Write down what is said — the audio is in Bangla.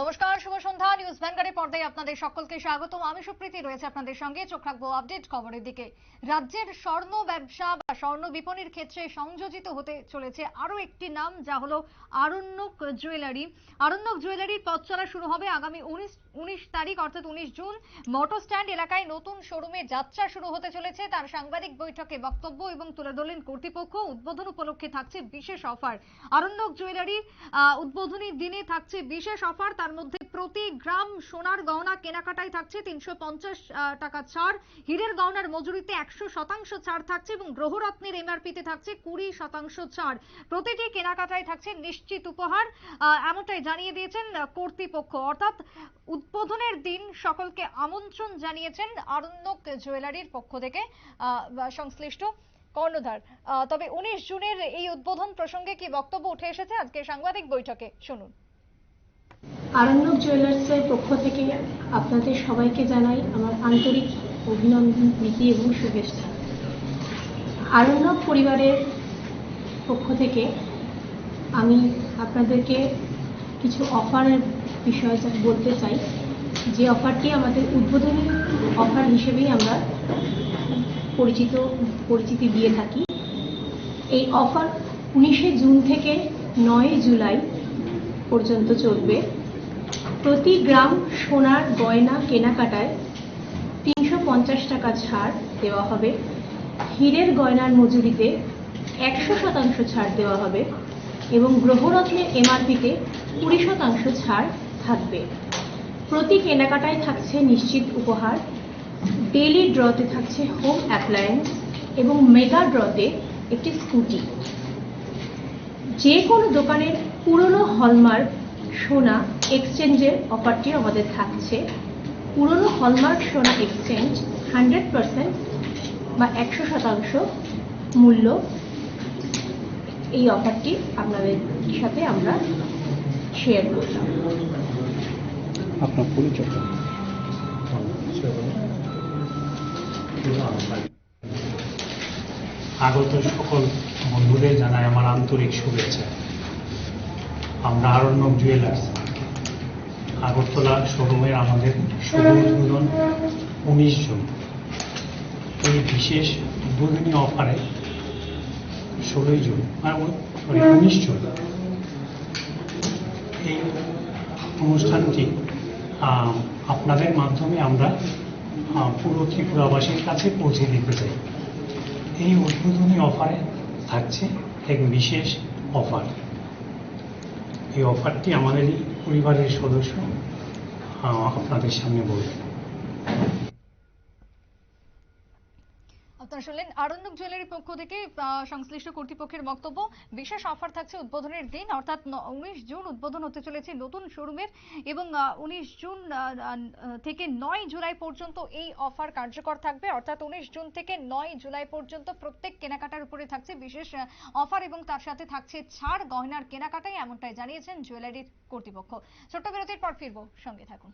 নমস্কার শুভ সন্ধ্যা। নিউজ ভ্যানগার্ডের পর্দায় আপনাদের সকলকে স্বাগতম। আমি সুপ্রীতি রয়েছে আপনাদের সঙ্গে। চোখ রাখব আপডেট খবরের দিকে। রাজ্যের স্বর্ণ ব্যবসা বা স্বর্ণ বিপণীর ক্ষেত্রে সংযোজিত হতে চলেছে আরও একটি নাম যা হলো আরণ্যক জুয়েলারি। আরণ্যক জুয়েলারির পথ চলা শুরু হবে আগামী উনিশ উনিশ তারিখ অর্থাৎ উনিশ জুন। মোটর স্ট্যান্ড এলাকায় নতুন শোরুমে যাত্রা শুরু হতে চলেছে। তার সাংবাদিক বৈঠকে বক্তব্য এবং তুলে ধরলেন কর্তৃপক্ষ। উদ্বোধন উপলক্ষে থাকছে বিশেষ অফার। আরণ্যক জুয়েলারি আহ, উদ্বোধনী দিনে থাকছে বিশেষ অফার। তার মধ্যে প্রতি গ্রাম সোনার গহনা কেনাকাটায় থাকছে তিনশো পঞ্চাশ টাকা ছাড়। হীরের গহনার মজুরিতে একশো শতাংশ ছাড় থাকছে এবং গ্রহরত্নের এমআরপিতে থাকছে কুড়ি শতাংশ ছাড়। প্রতিটি কেনাকাটায় থাকছে নিশ্চিত উপহার এমনটাই জানিয়ে দিয়েছেন কর্তৃপক্ষ। অর্থাৎ উদ্বোধনের দিন সকলকে আমন্ত্রণ জানিয়েছেন আরণ্যক জুয়েলারির পক্ষ থেকে সংশ্লিষ্ট কর্ণধার। তবে উনিশ জুনের এই উদ্বোধন প্রসঙ্গে কি বক্তব্য উঠে এসেছে? আজকে সাংবাদিক বৈঠকে শুনুন। আরণ্যক জুয়েলার্সের পক্ষ থেকে আপনাদের সবাইকে জানাই আমার আন্তরিক অভিনন্দন, প্রীতি এবং শুভেচ্ছা। আরণ্যক পরিবারের পক্ষ থেকে আমি আপনাদেরকে কিছু অফারের বিষয়ে বলতে চাই। যে অফারটি আমাদের উদ্বোধনী অফার হিসেবেই আমরা পরিচিত, পরিচিতি দিয়ে থাকি। এই অফার উনিশে জুন থেকে নয় জুলাই পর্যন্ত চলবে। প্রতি গ্রাম সোনার গয়না কেনাকাটায় তিনশো পঞ্চাশ টাকা ছাড় দেওয়া হবে। হীরের গয়নার মজুরিতে একশো শতাংশ ছাড় দেওয়া হবে এবং গ্রহরত্নের এমআরপিতে কুড়ি শতাংশ ছাড় থাকবে। প্রতি কেনাকাটায় থাকছে নিশ্চিত উপহার ডেলি ড্রতে থাকছে হোম অ্যাপ্লায়েন্স এবং মেগা ড্রতে একটি স্কুটি। যে কোনো দোকানের পুরনো হলমার্ক সোনা এক্সচেঞ্জের অফারটি আমাদের থাকছে। পুরনো হলমার্ক সোনা এক্সচেঞ্জ হান্ড্রেড পার্সেন্ট বা একশো শতাংশ মূল্য এই অফারটি আপনাদের সাথে আমরা শেয়ার করলাম। আপনার পরিচয়টা আগত সকল বন্ধুদের জানাই আমার আন্তরিক শুভেচ্ছা। আমরা আরণ্যক জুয়েলার্স আগরতলা শোরুমের আমাদের শুভ উদ্বোধন উনিশ জন। এই বিশেষ উদ্বোধনী অফারে ষোলোই জুন সরি উনিশ জুন। এই অনুষ্ঠানটি আপনাদের মাধ্যমে আমরা পুরো ত্রিপুরাবাসীর কাছে পৌঁছে দিতে চাই। এই উদ্বোধনী অফারে থাকছে এক বিশেষ অফার এই অফারটি আমাদের পরিবারের সদস্য আপনাদের সামনে বলবেন। আপনারা শুনলেন আরণ্যক জুয়েলারির পক্ষ থেকে সংশ্লিষ্ট কর্তৃপক্ষের বক্তব্য। বিশেষ অফার থাকছে উদ্বোধনের দিন, অর্থাৎ উনিশ জুন উদ্বোধন হতে চলেছে নতুন শোরুমের এবং উনিশ জুন থেকে নয় জুলাই পর্যন্ত এই অফার কার্যকর থাকবে। অর্থাৎ উনিশ জুন থেকে নয় জুলাই পর্যন্ত প্রত্যেক কেনাকাটার উপরে থাকছে বিশেষ অফার এবং তার সাথে থাকছে ছাড় গয়নার কেনাকাটায় এমনটাই জানিয়েছেন জুয়েলারির কর্তৃপক্ষ। ছোট্ট বিরতির পর ফিরবো, সঙ্গে থাকুন।